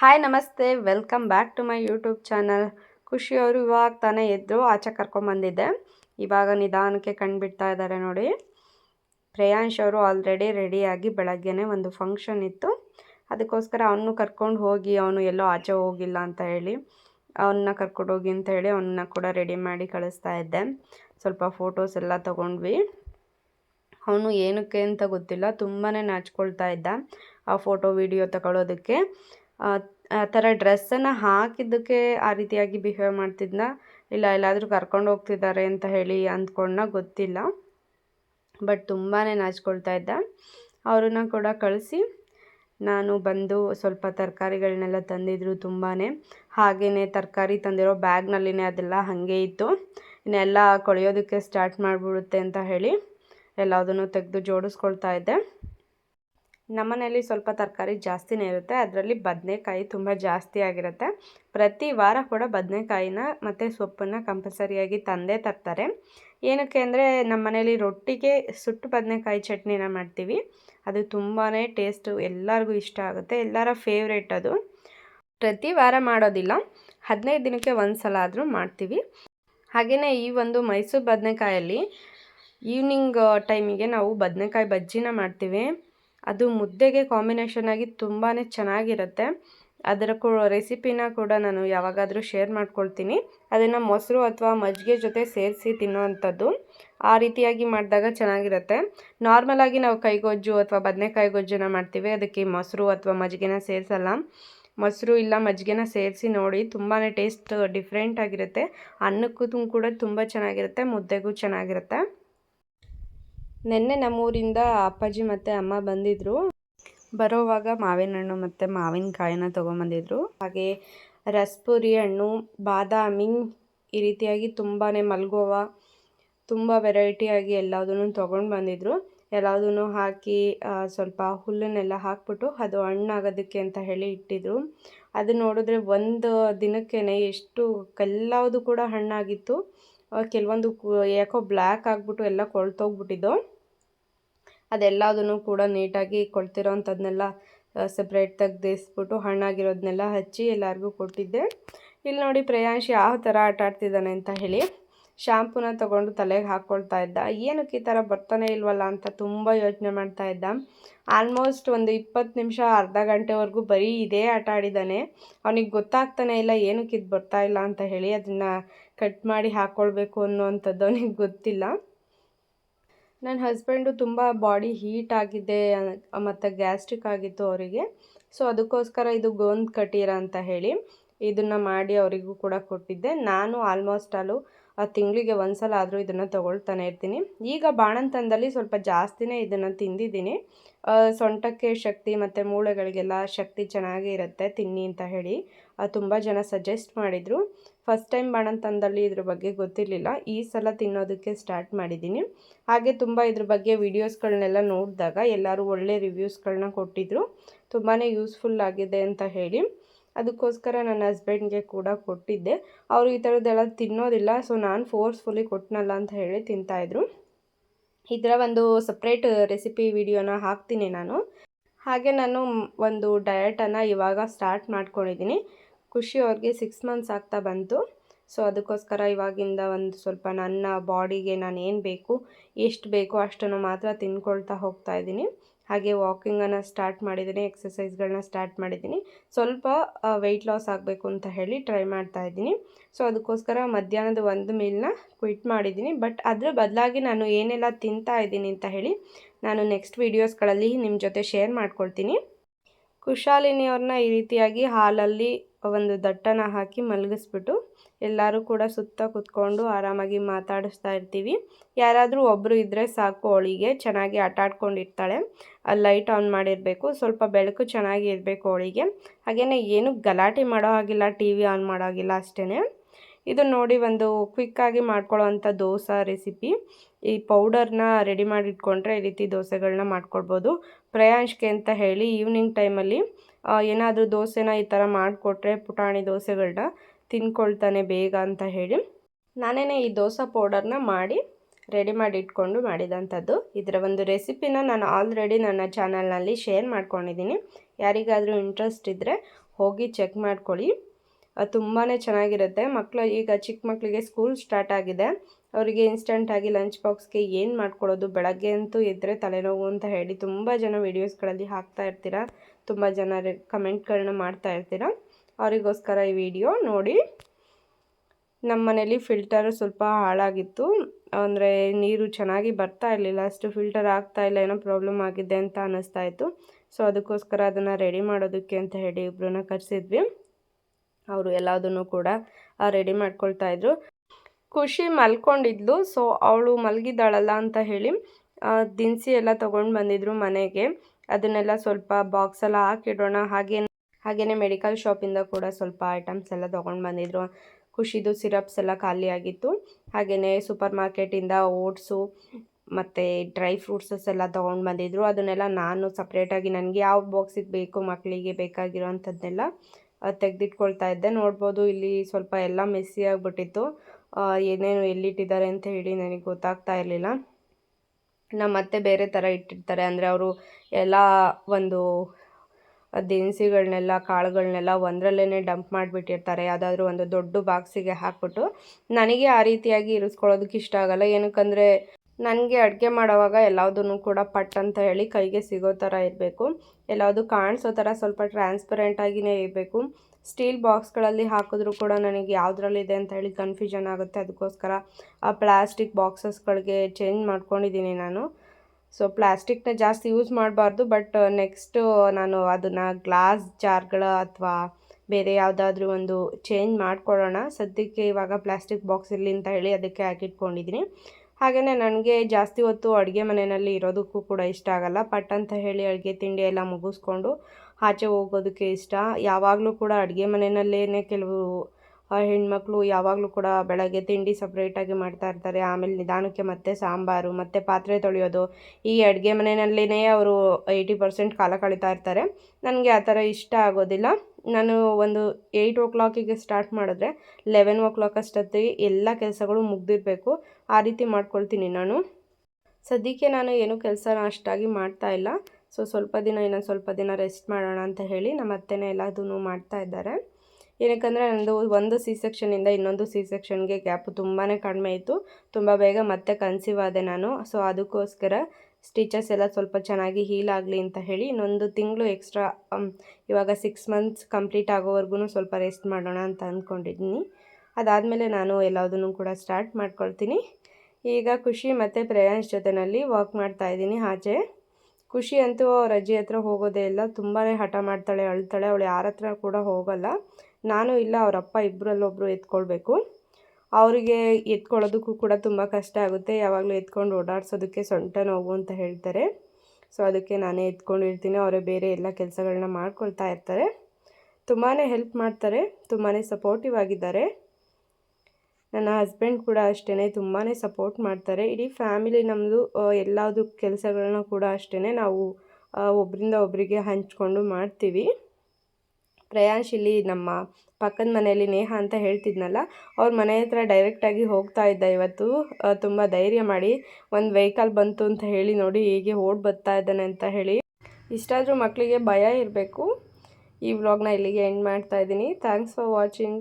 Hi ನಮಸ್ತೆ. Welcome back to my YouTube channel ಖುಷಿಯವರು ಇವಾಗ ತಾನೇ ಎದ್ದು ಆಚೆ ಕರ್ಕೊಂಬಂದಿದ್ದೆ ಇವಾಗ ನಿಧಾನಕ್ಕೆ ಕಂಡುಬಿಡ್ತಾ ಇದ್ದಾರೆ ನೋಡಿ. ಪ್ರೇಯಾಂಶ್ ಅವರು ಆಲ್ರೆಡಿ ರೆಡಿಯಾಗಿ ಬೆಳಗ್ಗೆನೇ ಒಂದು ಫಂಕ್ಷನ್ ಇತ್ತು. ಅದಕ್ಕೋಸ್ಕರ ಅವನು ಕರ್ಕೊಂಡು ಹೋಗಿ, ಅವನು ಎಲ್ಲೋ ಆಚೆ ಹೋಗಿಲ್ಲ ಅಂತ ಹೇಳಿ ಅವನ್ನ ಕರ್ಕೊಂಡು ಹೋಗಿ ಅಂತ ಹೇಳಿ ಅವನ್ನ ಕೂಡ ರೆಡಿ ಮಾಡಿ ಕಳಿಸ್ತಾ ಇದ್ದೆ. ಸ್ವಲ್ಪ ಫೋಟೋಸ್ ಎಲ್ಲ ತೊಗೊಂಡ್ವಿ. ಅವನು ಏನಕ್ಕೆ ಅಂತ ಗೊತ್ತಿಲ್ಲ ತುಂಬಾ ನಾಚ್ಕೊಳ್ತಾ ಇದ್ದ ಆ ಫೋಟೋ ವಿಡಿಯೋ ತಗೊಳ್ಳೋದಕ್ಕೆ ಆ ಥರ ಡ್ರೆಸ್ಸನ್ನು ಹಾಕಿದ್ದಕ್ಕೆ ಆ ರೀತಿಯಾಗಿ ಬಿಹೇವ್ ಮಾಡ್ತಿದ್ನ? ಇಲ್ಲ, ಎಲ್ಲಾದರೂ ಕರ್ಕೊಂಡು ಹೋಗ್ತಿದ್ದಾರೆ ಅಂತ ಹೇಳಿ ಅಂದ್ಕೊಂಡ ಗೊತ್ತಿಲ್ಲ. ಬಟ್ ತುಂಬಾ ನಾಚ್ಕೊಳ್ತಾ ಇದ್ದ. ಅವ್ರನ್ನ ಕೂಡ ಕಳಿಸಿ ನಾನು ಬಂದು ಸ್ವಲ್ಪ ತರಕಾರಿಗಳನ್ನೆಲ್ಲ ತಂದಿದ್ರು ತುಂಬಾ ಹಾಗೆಯೇ ತರಕಾರಿ ತಂದಿರೋ ಬ್ಯಾಗ್ನಲ್ಲಿನೇ ಅದೆಲ್ಲ ಹಾಗೆ ಇತ್ತು. ಇನ್ನೆಲ್ಲ ಕೊಳೆಯೋದಕ್ಕೆ ಸ್ಟಾರ್ಟ್ ಮಾಡಿಬಿಡುತ್ತೆ ಅಂತ ಹೇಳಿ ಎಲ್ಲದನ್ನು ತೆಗೆದು ಜೋಡಿಸ್ಕೊಳ್ತಾ ಇದ್ದೆ. ನಮ್ಮನೇಲಿ ಸ್ವಲ್ಪ ತರಕಾರಿ ಜಾಸ್ತಿನೇ ಇರುತ್ತೆ. ಅದರಲ್ಲಿ ಬದನೆಕಾಯಿ ತುಂಬ ಜಾಸ್ತಿ ಆಗಿರುತ್ತೆ. ಪ್ರತಿ ವಾರ ಕೂಡ ಬದನೆಕಾಯಿನ ಮತ್ತು ಸೊಪ್ಪನ್ನು ಕಂಪಲ್ಸರಿಯಾಗಿ ತಂದೇ ತರ್ತಾರೆ. ಏನಕ್ಕೆ ಅಂದರೆ ನಮ್ಮ ಮನೇಲಿ ರೊಟ್ಟಿಗೆ ಸುಟ್ಟು ಬದನೆಕಾಯಿ ಚಟ್ನಿನ ಮಾಡ್ತೀವಿ. ಅದು ತುಂಬಾ ಟೇಸ್ಟು ಎಲ್ಲರಿಗೂ ಇಷ್ಟ ಆಗುತ್ತೆ. ಎಲ್ಲರ ಫೇವ್ರೇಟ್ ಅದು. ಪ್ರತಿ ವಾರ ಮಾಡೋದಿಲ್ಲ. ಹದಿನೈದು ದಿನಕ್ಕೆ ಒಂದು ಸಲ ಆದರೂ ಮಾಡ್ತೀವಿ. ಹಾಗೆಯೇ ಈ ಒಂದು ಮೈಸೂರು ಬದನೆಕಾಯಲ್ಲಿ ಈವ್ನಿಂಗ್ ಟೈಮಿಗೆ ನಾವು ಬದನೆಕಾಯಿ ಬಜ್ಜಿನ ಮಾಡ್ತೀವಿ. ಅದು ಮುದ್ದೆಗೆ ಕಾಂಬಿನೇಷನ್ ಆಗಿ ತುಂಬಾ ಚೆನ್ನಾಗಿರುತ್ತೆ. ಅದರ ಕೂ ರೆಸಿಪಿನ ಕೂಡ ನಾನು ಯಾವಾಗಾದರೂ ಶೇರ್ ಮಾಡ್ಕೊಳ್ತೀನಿ. ಅದನ್ನು ಮೊಸರು ಅಥವಾ ಮಜ್ಜಿಗೆ ಜೊತೆ ಸೇರಿಸಿ ತಿನ್ನುವಂಥದ್ದು. ಆ ರೀತಿಯಾಗಿ ಮಾಡಿದಾಗ ಚೆನ್ನಾಗಿರುತ್ತೆ. ನಾರ್ಮಲಾಗಿ ನಾವು ಕೈಗೊಜ್ಜು ಅಥವಾ ಬದನೆಕಾಯಿ ಗೊಜ್ಜನ್ನ ಮಾಡ್ತೀವಿ. ಅದಕ್ಕೆ ಮೊಸರು ಅಥವಾ ಮಜ್ಜಿಗೆನ ಸೇರಿಸಲ್ಲ. ಮೊಸರು ಇಲ್ಲ ಮಜ್ಜಿಗೆನ ಸೇರಿಸಿ ನೋಡಿ ತುಂಬಾ ಟೇಸ್ಟ್ ಡಿಫ್ರೆಂಟ್ ಆಗಿರುತ್ತೆ. ಅನ್ನಕ್ಕೂ ಕೂಡ ತುಂಬ ಚೆನ್ನಾಗಿರುತ್ತೆ. ಮುದ್ದೆಗೂ ಚೆನ್ನಾಗಿರುತ್ತೆ. ನಿನ್ನೆ ನಮ್ಮೂರಿಂದ ಅಪ್ಪಾಜಿ ಮತ್ತು ಅಮ್ಮ ಬಂದಿದ್ದರು ಬರೋವಾಗ ಮಾವಿನ ಹಣ್ಣು ಮತ್ತು ಮಾವಿನಕಾಯಿನ ತೊಗೊಂಬಂದಿದ್ರು. ಹಾಗೆ ರಸ್ಪುರಿ ಹಣ್ಣು, ಬಾದಾಮಿ, ಈ ರೀತಿಯಾಗಿ ತುಂಬಾ ಮಲ್ಗೋವ, ತುಂಬ ವೆರೈಟಿಯಾಗಿ ಎಲ್ಲದನ್ನು ತೊಗೊಂಡು ಬಂದಿದ್ರು ಎಲ್ಲದನ್ನು ಹಾಕಿ ಸ್ವಲ್ಪ ಹುಲ್ಲನ್ನೆಲ್ಲ ಹಾಕ್ಬಿಟ್ಟು ಅದು ಹಣ್ಣಾಗೋದಕ್ಕೆ ಅಂತ ಹೇಳಿ ಇಟ್ಟಿದ್ರು. ಅದು ನೋಡಿದ್ರೆ ಒಂದು ದಿನಕ್ಕೇ ಎಷ್ಟು ಎಲ್ಲವುದು ಕೂಡ ಹಣ್ಣಾಗಿತ್ತು. ಕೆಲವೊಂದು ಯಾಕೋ ಬ್ಲ್ಯಾಕ್ ಆಗಿಬಿಟ್ಟು ಎಲ್ಲ ಕೊಳ್ತೋಗ್ಬಿಟ್ಟಿದ್ದು. ಅದೆಲ್ಲದನ್ನು ಕೂಡ ನೀಟಾಗಿ ಕೊಳ್ತಿರೋ ಅಂಥದ್ದನ್ನೆಲ್ಲ ಸಪ್ರೇಟ್ ತೆಗೆದಿಸ್ಬಿಟ್ಟು ಹಣ್ಣಾಗಿರೋದನ್ನೆಲ್ಲ ಹಚ್ಚಿ ಎಲ್ಲರಿಗೂ ಕೊಟ್ಟಿದ್ದೆ. ಇಲ್ಲಿ ನೋಡಿ ಪ್ರೇಯಾಂಶ್ ಯಾವ ಥರ ಆಟ ಆಡ್ತಿದ್ದಾನೆ ಅಂತ ಹೇಳಿ ಶಾಂಪೂನ ತೊಗೊಂಡು ತಲೆಗೆ ಹಾಕ್ಕೊಳ್ತಾ ಇದ್ದ. ಏನಕ್ಕೆ ಈ ಥರ ಬರ್ತಾನೆ ಇಲ್ವಲ್ಲ ಅಂತ ತುಂಬ ಯೋಚನೆ ಮಾಡ್ತಾ ಇದ್ದ. ಆಲ್ಮೋಸ್ಟ್ ಒಂದು ಇಪ್ಪತ್ತು ನಿಮಿಷ, ಅರ್ಧ ಗಂಟೆವರೆಗೂ ಬರೀ ಇದೇ ಆಟ ಆಡಿದ್ದಾನೆ. ಅವನಿಗೆ ಗೊತ್ತಾಗ್ತಾನೆ ಇಲ್ಲ ಏನಕ್ಕೆ ಇದು ಬರ್ತಾ ಇಲ್ಲ ಅಂತ ಹೇಳಿ ಅದನ್ನು ಕಟ್ ಮಾಡಿ ಹಾಕ್ಕೊಳ್ಬೇಕು ಅನ್ನೋವಂಥದ್ದು ಅವನಿಗೆ ಗೊತ್ತಿಲ್ಲ. ನನ್ನ ಹಸ್ಬೆಂಡು ತುಂಬ ಬಾಡಿ ಹೀಟ್ ಆಗಿದೆ ಮತ್ತು ಗ್ಯಾಸ್ಟ್ರಿಕ್ ಆಗಿತ್ತು ಅವರಿಗೆ. ಸೊ ಅದಕ್ಕೋಸ್ಕರ ಇದು ಗೋಂದ್ ಕಟೀರ ಅಂತ ಹೇಳಿ ಇದನ್ನು ಮಾಡಿ ಅವರಿಗೂ ಕೂಡ ಕೊಟ್ಟಿದ್ದೆ. ನಾನು ಆಲ್ಮೋಸ್ಟ್ ಅಲ್ಲೂ ತಿಂಗಳಿಗೆ ಒಂದು ಸಲ ಆದರೂ ಇದನ್ನು ತೊಗೊಳ್ತಾನೆ ಇರ್ತೀನಿ. ಈಗ ಬಾಣಂತನದಲ್ಲಿ ಸ್ವಲ್ಪ ಜಾಸ್ತಿನೇ ಇದನ್ನು ತಿಂದಿದ್ದೀನಿ. ಸೊಂಟಕ್ಕೆ ಶಕ್ತಿ ಮತ್ತು ಮೂಳೆಗಳಿಗೆಲ್ಲ ಶಕ್ತಿ ಚೆನ್ನಾಗಿ ಇರುತ್ತೆ, ತಿನ್ನಿ ಅಂತ ಹೇಳಿ. ತುಂಬ ಜನ ಸಜೆಸ್ಟ್ ಮಾಡಿದರು. ಫಸ್ಟ್ ಟೈಮ್ ಬಾಣಂತನದಲ್ಲಿ ಇದ್ರ ಬಗ್ಗೆ ಗೊತ್ತಿರಲಿಲ್ಲ. ಈ ಸಲ ತಿನ್ನೋದಕ್ಕೆ ಸ್ಟಾರ್ಟ್ ಮಾಡಿದ್ದೀನಿ. ಹಾಗೆ ತುಂಬ ಇದ್ರ ಬಗ್ಗೆ ವೀಡಿಯೋಸ್ಗಳನ್ನೆಲ್ಲ ನೋಡಿದಾಗ ಎಲ್ಲರೂ ಒಳ್ಳೆ ರಿವ್ಯೂಸ್ಗಳನ್ನ ಕೊಟ್ಟಿದ್ದರು ತುಂಬಾ ಯೂಸ್ಫುಲ್ ಆಗಿದೆ ಅಂತ ಹೇಳಿ. ಅದಕ್ಕೋಸ್ಕರ ನನ್ನ ಹಸ್ಬೆಂಡ್ಗೆ ಕೂಡ ಕೊಟ್ಟಿದ್ದೆ. ಅವರು ಈ ಥರದ್ದೆಲ್ಲ ತಿನ್ನೋದಿಲ್ಲ ಸೊ ನಾನು ಫೋರ್ಸ್ಫುಲಿ ಕೊಟ್ಟನಲ್ಲ ಅಂತ ಹೇಳಿ ತಿಂತಾಯಿದ್ರು ಇದರ. ಒಂದು ಸಪ್ರೇಟ್ ರೆಸಿಪಿ ವಿಡಿಯೋನ ಹಾಕ್ತೀನಿ ನಾನು. ಹಾಗೆ ನಾನು ಒಂದು ಡಯಟನ್ನು ಇವಾಗ ಸ್ಟಾರ್ಟ್ ಮಾಡ್ಕೊಂಡಿದ್ದೀನಿ. ಖುಷಿ ಅವ್ರಿಗೆ ಸಿಕ್ಸ್ ಮಂತ್ಸ್ ಆಗ್ತಾ ಬಂತು. ಸೊ ಅದಕ್ಕೋಸ್ಕರ ಇವಾಗಿಂದ ಒಂದು ಸ್ವಲ್ಪ ನನ್ನ ಬಾಡಿಗೆ ನಾನು ಏನು ಬೇಕು, ಎಷ್ಟು ಬೇಕೋ ಅಷ್ಟನ್ನು ಮಾತ್ರ ತಿನ್ಕೊಳ್ತಾ ಹೋಗ್ತಾ ಇದ್ದೀನಿ. ಹಾಗೆ ವಾಕಿಂಗನ್ನು ಸ್ಟಾರ್ಟ್ ಮಾಡಿದ್ದೀನಿ ಎಕ್ಸಸೈಸ್ಗಳನ್ನ ಸ್ಟಾರ್ಟ್ ಮಾಡಿದ್ದೀನಿ. ಸ್ವಲ್ಪ ವೆಯ್ಟ್ ಲಾಸ್ ಆಗಬೇಕು ಅಂತ ಹೇಳಿ ಟ್ರೈ ಮಾಡ್ತಾ ಇದ್ದೀನಿ. ಸೊ ಅದಕ್ಕೋಸ್ಕರ ಮಧ್ಯಾಹ್ನದ ಒಂದು ಮೀಲ್ನ ಕ್ವಿಟ್ ಮಾಡಿದ್ದೀನಿ. ಬಟ್ ಅದರ ಬದಲಾಗಿ ನಾನು ಏನೆಲ್ಲ ತಿಂತಾ ಇದ್ದೀನಿ ಅಂತ ಹೇಳಿ ನಾನು ನೆಕ್ಸ್ಟ್ ವೀಡಿಯೋಸ್ಗಳಲ್ಲಿ ನಿಮ್ಮ ಜೊತೆ ಶೇರ್ ಮಾಡ್ಕೊಳ್ತೀನಿ. ಕುಶಾಲಿನಿಯವ್ರನ್ನ ಈ ರೀತಿಯಾಗಿ ಹಾಲಲ್ಲಿ ಒಂದು ದಟ್ಟನ ಹಾಕಿ ಮಲಗಿಸ್ಬಿಟ್ಟು ಎಲ್ಲರೂ ಕೂಡ ಸುತ್ತ ಕುತ್ಕೊಂಡು ಆರಾಮಾಗಿ ಮಾತಾಡಿಸ್ತಾ ಇರ್ತೀವಿ. ಯಾರಾದರೂ ಒಬ್ಬರು ಇದ್ದರೆ ಸಾಕು ಅವಳಿಗೆ, ಚೆನ್ನಾಗಿ ಆಟ ಆಡ್ಕೊಂಡಿರ್ತಾಳೆ ಲೈಟ್ ಆನ್ ಮಾಡಿರಬೇಕು, ಸ್ವಲ್ಪ ಬೆಳಕು ಚೆನ್ನಾಗಿ ಇರಬೇಕು ಅವಳಿಗೆ. ಹಾಗೆಯೇ ಏನು ಗಲಾಟೆ ಮಾಡೋ ಹಾಗಿಲ್ಲ, ಟಿ ವಿ ಆನ್ ಮಾಡೋ ಹಾಗಿಲ್ಲ ಅಷ್ಟೇ ಇದು ನೋಡಿ ಒಂದು ಕ್ವಿಕ್ಕಾಗಿ ಮಾಡ್ಕೊಳ್ಳೋವಂಥ ದೋಸೆ ರೆಸಿಪಿ ಈ ಪೌಡರ್ನ ರೆಡಿ ಮಾಡಿ ಇಟ್ಕೊಂಡ್ರೆ ಈ ರೀತಿ ದೋಸೆಗಳನ್ನ ಮಾಡ್ಕೊಳ್ಬೋದು. ಪ್ರಯಾಂಶ್ಗೆ ಅಂತ ಹೇಳಿ ಈವ್ನಿಂಗ್ ಟೈಮಲ್ಲಿ ಏನಾದರೂ ದೋಸೆನ ಈ ಥರ ಮಾಡಿಕೊಟ್ರೆ ಪುಟಾಣಿ ದೋಸೆಗಳನ್ನ ತಿನ್ಕೊಳ್ತಾನೆ ಬೇಗ ಅಂತ ಹೇಳಿ ನಾನೇನೆ ಈ ದೋಸೆ ಪೌಡರ್ನ ಮಾಡಿ ರೆಡಿ ಮಾಡಿ ಇಟ್ಕೊಂಡು ಮಾಡಿದಂಥದ್ದು. ಇದರ ಒಂದು ರೆಸಿಪಿನ ನಾನು ಆಲ್ರೆಡಿ ನನ್ನ ಚಾನಲ್ನಲ್ಲಿ ಶೇರ್ ಮಾಡ್ಕೊಂಡಿದ್ದೀನಿ. ಯಾರಿಗಾದರೂ ಇಂಟ್ರೆಸ್ಟ್ ಇದ್ದರೆ ಹೋಗಿ ಚೆಕ್ ಮಾಡ್ಕೊಳ್ಳಿ. ತುಂಬಾ ಚೆನ್ನಾಗಿರುತ್ತೆ. ಮಕ್ಕಳು ಈಗ ಚಿಕ್ಕ ಮಕ್ಕಳಿಗೆ ಸ್ಕೂಲ್ ಸ್ಟಾರ್ಟ್ ಆಗಿದೆ. ಅವರಿಗೆ ಇನ್ಸ್ಟೆಂಟಾಗಿ ಲಂಚ್ ಬಾಕ್ಸ್ಗೆ ಏನು ಮಾಡ್ಕೊಳ್ಳೋದು ಬೆಳಗ್ಗೆ ಅಂತೂ ಇದ್ದರೆ ತಲೆನೋವು ಅಂತ ಹೇಳಿ ತುಂಬ ಜನ ವೀಡಿಯೋಸ್ಗಳಲ್ಲಿ ಹಾಕ್ತಾ ಇರ್ತೀರ? ತುಂಬ ಜನ ಕಮೆಂಟ್ಗಳನ್ನ ಮಾಡ್ತಾ ಇರ್ತೀರ? ಅವರಿಗೋಸ್ಕರ ಈ ವಿಡಿಯೋ ನೋಡಿ. ನಮ್ಮ ಮನೇಲಿ ಫಿಲ್ಟರ್ ಸ್ವಲ್ಪ ಹಾಳಾಗಿತ್ತು. ಅಂದರೆ ನೀರು ಚೆನ್ನಾಗಿ ಬರ್ತಾ ಇರಲಿಲ್ಲ. ಅಷ್ಟು ಫಿಲ್ಟರ್ ಆಗ್ತಾ ಇಲ್ಲ. ಏನೋ ಪ್ರಾಬ್ಲಮ್ ಆಗಿದೆ ಅಂತ ಅನ್ನಿಸ್ತಾ ಇತ್ತು. ಸೊ ಅದಕ್ಕೋಸ್ಕರ ಅದನ್ನು ರೆಡಿ ಮಾಡೋದಕ್ಕೆ ಅಂತ ಹೇಳಿ ಇಬ್ಬರನ್ನ ಕರೆಸಿದ್ವಿ. ಅವರು ಎಲ್ಲದನ್ನು ಕೂಡ ರೆಡಿ ಮಾಡ್ಕೊಳ್ತಾ ಇದ್ರು. ಖುಷಿ ಮಲ್ಕೊಂಡಿದ್ಲು. ಸೊ ಅವಳು ಮಲಗಿದ್ದಾಳಲ್ಲ ಅಂತ ಹೇಳಿ ದಿನಸಿ ಎಲ್ಲ ತಗೊಂಡು ಬಂದಿದ್ರು ಮನೆಗೆ. ಅದನ್ನೆಲ್ಲ ಸ್ವಲ್ಪ ಬಾಕ್ಸ್ ಎಲ್ಲ ಹಾಕಿಡೋಣ. ಹಾಗೆ ಹಾಗೆಯೇ ಮೆಡಿಕಲ್ ಶಾಪಿಂದ ಕೂಡ ಸ್ವಲ್ಪ ಐಟಮ್ಸ್ ಎಲ್ಲ ತೊಗೊಂಡು ಬಂದಿದ್ರು. ಖುಷಿದು ಸಿರಪ್ಸ್ ಎಲ್ಲ ಖಾಲಿಯಾಗಿತ್ತು ಹಾಗೆಯೇ ಸೂಪರ್ ಮಾರ್ಕೆಟಿಂದ ಓಟ್ಸು ಮತ್ತು ಡ್ರೈ ಫ್ರೂಟ್ಸಸ್ ಎಲ್ಲ ತೊಗೊಂಡು ಬಂದಿದ್ರು. ಅದನ್ನೆಲ್ಲ ನಾನು ಸಪ್ರೇಟಾಗಿ ನನಗೆ ಯಾವ ಬಾಕ್ಸಿಗೆ ಬೇಕು ಮಕ್ಕಳಿಗೆ ಬೇಕಾಗಿರೋವಂಥದ್ದನ್ನೆಲ್ಲ ತೆಗೆದಿಟ್ಕೊಳ್ತಾ ಇದ್ದೆ. ನೋಡ್ಬೋದು ಇಲ್ಲಿ ಸ್ವಲ್ಪ ಎಲ್ಲ ಮೆಸ್ಸಿ ಆಗಿಬಿಟ್ಟಿತ್ತು. ಏನೇನು ಎಲ್ಲಿಟ್ಟಿದ್ದಾರೆ ಅಂತ ಹೇಳಿ ನನಗೆ ಗೊತ್ತಾಗ್ತಾ ಇರಲಿಲ್ಲ. ನಮ್ಮ ಮತ್ತೆ ಬೇರೆ ಥರ ಇಟ್ಟಿರ್ತಾರೆ. ಅಂದರೆ ಅವರು ಎಲ್ಲ ಒಂದು ದಿನಸಿಗಳನ್ನೆಲ್ಲ ಕಾಳುಗಳನ್ನೆಲ್ಲ ಒಂದರಲ್ಲೇ ಡಂಪ್ ಮಾಡಿಬಿಟ್ಟಿರ್ತಾರೆ. ಯಾವುದಾದ್ರೂ ಒಂದು ದೊಡ್ಡ ಬಾಕ್ಸಿಗೆ ಹಾಕ್ಬಿಟ್ಟು, ನನಗೆ ಆ ರೀತಿಯಾಗಿ ಇರಿಸ್ಕೊಳ್ಳೋದಕ್ಕೆ ಇಷ್ಟ ಆಗಲ್ಲ. ಏನಕ್ಕಂದರೆ ನನಗೆ ಅಡುಗೆ ಮಾಡೋವಾಗ ಎಲ್ಲದನ್ನು ಕೂಡ ಪಟ್ ಅಂತ ಹೇಳಿ ಕೈಗೆ ಸಿಗೋ ಥರ ಇರಬೇಕು. ಎಲ್ಲಾದೂ ಕಾಣಿಸೋ ಥರ ಸ್ವಲ್ಪ ಟ್ರಾನ್ಸ್ಪರೆಂಟಾಗಿಯೇ ಇರಬೇಕು. ಸ್ಟೀಲ್ ಬಾಕ್ಸ್ಗಳಲ್ಲಿ ಹಾಕಿದ್ರೂ ಕೂಡ ನನಗೆ ಯಾವುದ್ರಲ್ಲಿದೆ ಅಂತ ಹೇಳಿ ಕನ್ಫ್ಯೂಷನ್ ಆಗುತ್ತೆ. ಅದಕ್ಕೋಸ್ಕರ ಆ ಪ್ಲಾಸ್ಟಿಕ್ ಬಾಕ್ಸಸ್ಗಳಿಗೆ ಚೇಂಜ್ ಮಾಡ್ಕೊಂಡಿದ್ದೀನಿ ನಾನು. ಸೊ ಪ್ಲಾಸ್ಟಿಕ್ನ ಜಾಸ್ತಿ ಯೂಸ್ ಮಾಡಬಾರ್ದು ಬಟ್ ನೆಕ್ಸ್ಟು ನಾನು ಅದನ್ನು ಗ್ಲಾಸ್ ಜಾರ್ಗಳ ಅಥವಾ ಬೇರೆ ಯಾವುದಾದ್ರೂ ಒಂದು ಚೇಂಜ್ ಮಾಡ್ಕೊಳ್ಳೋಣ. ಸದ್ಯಕ್ಕೆ ಇವಾಗ ಪ್ಲಾಸ್ಟಿಕ್ ಬಾಕ್ಸ್ ಇರಲಿ ಅಂತ ಹೇಳಿ ಅದಕ್ಕೆ ಹಾಕಿಟ್ಕೊಂಡಿದ್ದೀನಿ. ಹಾಗೆಯೇ ನನಗೆ ಜಾಸ್ತಿ ಹೊತ್ತು ಅಡುಗೆ ಮನೆಯಲ್ಲಿ ಇರೋದಕ್ಕೂ ಕೂಡ ಇಷ್ಟ ಆಗಲ್ಲ. ಪಟ್ ಅಂತ ಹೇಳಿ ಅಡುಗೆ ತಿಂಡಿ ಎಲ್ಲ ಮುಗಿಸ್ಕೊಂಡು ಆಚೆ ಹೋಗೋದಕ್ಕೆ ಇಷ್ಟ. ಯಾವಾಗಲೂ ಕೂಡ ಅಡುಗೆ ಮನೆಯಲ್ಲೇ ಕೆಲವು ಹೆಣ್ಮಕ್ಳು ಯಾವಾಗಲೂ ಕೂಡ ಬೆಳಗ್ಗೆ ತಿಂಡಿ ಸಪ್ರೇಟಾಗಿ ಮಾಡ್ತಾ ಇರ್ತಾರೆ. ಆಮೇಲೆ ನಿಧಾನಕ್ಕೆ ಮತ್ತೆ ಸಾಂಬಾರು, ಮತ್ತು ಪಾತ್ರೆ ತೊಳೆಯೋದು. ಈ ಅಡುಗೆ ಮನೆಯಲ್ಲೇ ಅವರು ಏಯ್ಟಿ ಪರ್ಸೆಂಟ್ ಕಾಲ ಕಳೀತಾ ಇರ್ತಾರೆ. ನನಗೆ ಆ ಥರ ಇಷ್ಟ ಆಗೋದಿಲ್ಲ. ನಾನು ಒಂದು ಏಯ್ಟ್ ಓ ಕ್ಲಾಕಿಗೆ ಸ್ಟಾರ್ಟ್ ಮಾಡಿದ್ರೆ ಲೆವೆನ್ ಓ ಕ್ಲಾಕ್ ಅಷ್ಟೊತ್ತಿಗೆ ಎಲ್ಲ ಕೆಲಸಗಳು ಮುಗ್ದಿರಬೇಕು. ಆ ರೀತಿ ಮಾಡ್ಕೊಳ್ತೀನಿ ನಾನು. ಸದ್ಯಕ್ಕೆ ನಾನು ಏನು ಕೆಲಸ ಅಷ್ಟಾಗಿ ಮಾಡ್ತಾ ಇಲ್ಲ. ಸೊ ಸ್ವಲ್ಪ ದಿನ, ಇನ್ನೊಂದು ಸ್ವಲ್ಪ ದಿನ ರೆಸ್ಟ್ ಮಾಡೋಣ ಅಂತ ಹೇಳಿ ನಮ್ಮ ಅತ್ತೆನೇ ಎಲ್ಲದೂ ಮಾಡ್ತಾ ಇದ್ದಾರೆ. ಏನಕ್ಕಂದರೆ ನನ್ನದು ಒಂದು ಸಿ ಸೆಕ್ಷನಿಂದ ಇನ್ನೊಂದು ಸಿ ಸೆಕ್ಷನ್ಗೆ ಗ್ಯಾಪು ತುಂಬಾ ಕಡಿಮೆ ಇತ್ತು. ತುಂಬ ಬೇಗ ಮತ್ತೆ ಕನ್ಸೀವ್ ಆದೆ ನಾನು. ಸೊ ಅದಕ್ಕೋಸ್ಕರ ಸ್ಟಿಚಸ್ ಎಲ್ಲ ಸ್ವಲ್ಪ ಚೆನ್ನಾಗಿ ಹೀಲ್ ಆಗಲಿ ಅಂತ ಹೇಳಿ ಇನ್ನೊಂದು ತಿಂಗಳು ಎಕ್ಸ್ಟ್ರಾ ಇವಾಗ ಸಿಕ್ಸ್ ಮಂತ್ಸ್ ಕಂಪ್ಲೀಟ್ ಆಗೋವರೆಗೂ ಸ್ವಲ್ಪ ರೆಸ್ಟ್ ಮಾಡೋಣ ಅಂತ ಅಂದ್ಕೊಂಡಿದ್ದೀನಿ. ಅದಾದಮೇಲೆ ನಾನು ಎಲ್ಲದನ್ನು ಕೂಡ ಸ್ಟಾರ್ಟ್ ಮಾಡ್ಕೊಳ್ತೀನಿ. ಈಗ ಖುಷಿ ಮತ್ತು ಪ್ರೇಯಾನ್ಸ್ ಜೊತೆಯಲ್ಲಿ ವಾಕ್ ಮಾಡ್ತಾ ಇದ್ದೀನಿ ಆಚೆ. ಖುಷಿ ಅಂತೂ ಅವ್ರ ಅಜ್ಜಿ ಹತ್ರ ಹೋಗೋದೇ ಇಲ್ಲ. ತುಂಬಾ ಹಠ ಮಾಡ್ತಾಳೆ, ಅಳ್ತಾಳೆ. ಅವಳು ಯಾರ ಹತ್ರ ಕೂಡ ಹೋಗಲ್ಲ. ನಾನು ಇಲ್ಲ ಅವರಪ್ಪ ಇಬ್ಬರಲ್ಲೊಬ್ಬರು ಎತ್ಕೊಳ್ಬೇಕು. ಅವರಿಗೆ ಎತ್ಕೊಳ್ಳೋದಕ್ಕೂ ಕೂಡ ತುಂಬ ಕಷ್ಟ ಆಗುತ್ತೆ. ಯಾವಾಗಲೂ ಎತ್ಕೊಂಡು ಓಡಾಡ್ಸೋದಕ್ಕೆ ಸೊಂಟ ನೋವು ಅಂತ ಹೇಳ್ತಾರೆ. ಸೊ ಅದಕ್ಕೆ ನಾನೇ ಎತ್ಕೊಂಡಿರ್ತೀನಿ. ಅವರೇ ಬೇರೆ ಎಲ್ಲ ಕೆಲಸಗಳನ್ನ ಮಾಡ್ಕೊಳ್ತಾ ಇರ್ತಾರೆ. ತುಂಬಾ ಹೆಲ್ಪ್ ಮಾಡ್ತಾರೆ. ತುಂಬಾ ಸಪೋರ್ಟಿವ್ ಆಗಿದ್ದಾರೆ. ನನ್ನ ಹಸ್ಬೆಂಡ್ ಕೂಡ ಅಷ್ಟೇ ತುಂಬಾ ಸಪೋರ್ಟ್ ಮಾಡ್ತಾರೆ. ಇಡೀ ಫ್ಯಾಮಿಲಿ ನಮ್ಮದು ಎಲ್ಲದು ಕೆಲಸಗಳನ್ನ ಕೂಡ ಅಷ್ಟೇ ನಾವು ಒಬ್ಬರಿಂದ ಒಬ್ಬರಿಗೆ ಹಂಚಿಕೊಂಡು ಮಾಡ್ತೀವಿ. ಪ್ರಯಾಂಶ್ ಇಲ್ಲಿ ನಮ್ಮ ಪಕ್ಕದ ಮನೆಯಲ್ಲಿ ನೇಹ ಅಂತ ಹೇಳ್ತಿದ್ನಲ್ಲ, ಅವ್ರ ಮನೆ ಹತ್ರ ಡೈರೆಕ್ಟಾಗಿ ಹೋಗ್ತಾ ಇದ್ದ ಇವತ್ತು. ತುಂಬ ಧೈರ್ಯ ಮಾಡಿ ಒಂದು ವೆಹಿಕಲ್ ಬಂತು ಅಂತ ಹೇಳಿ ನೋಡಿ ಹೇಗೆ ಓಡ್ ಬರ್ತಾ ಇದ್ದಾನೆ ಅಂತ ಹೇಳಿ. ಇಷ್ಟಾದರೂ ಮಕ್ಕಳಿಗೆ ಭಯ ಇರಬೇಕು. ಈ ವ್ಲಾಗ್ನ ಇಲ್ಲಿಗೆ ಎಂಡ್ ಮಾಡ್ತಾ ಇದ್ದೀನಿ. Thanks for watching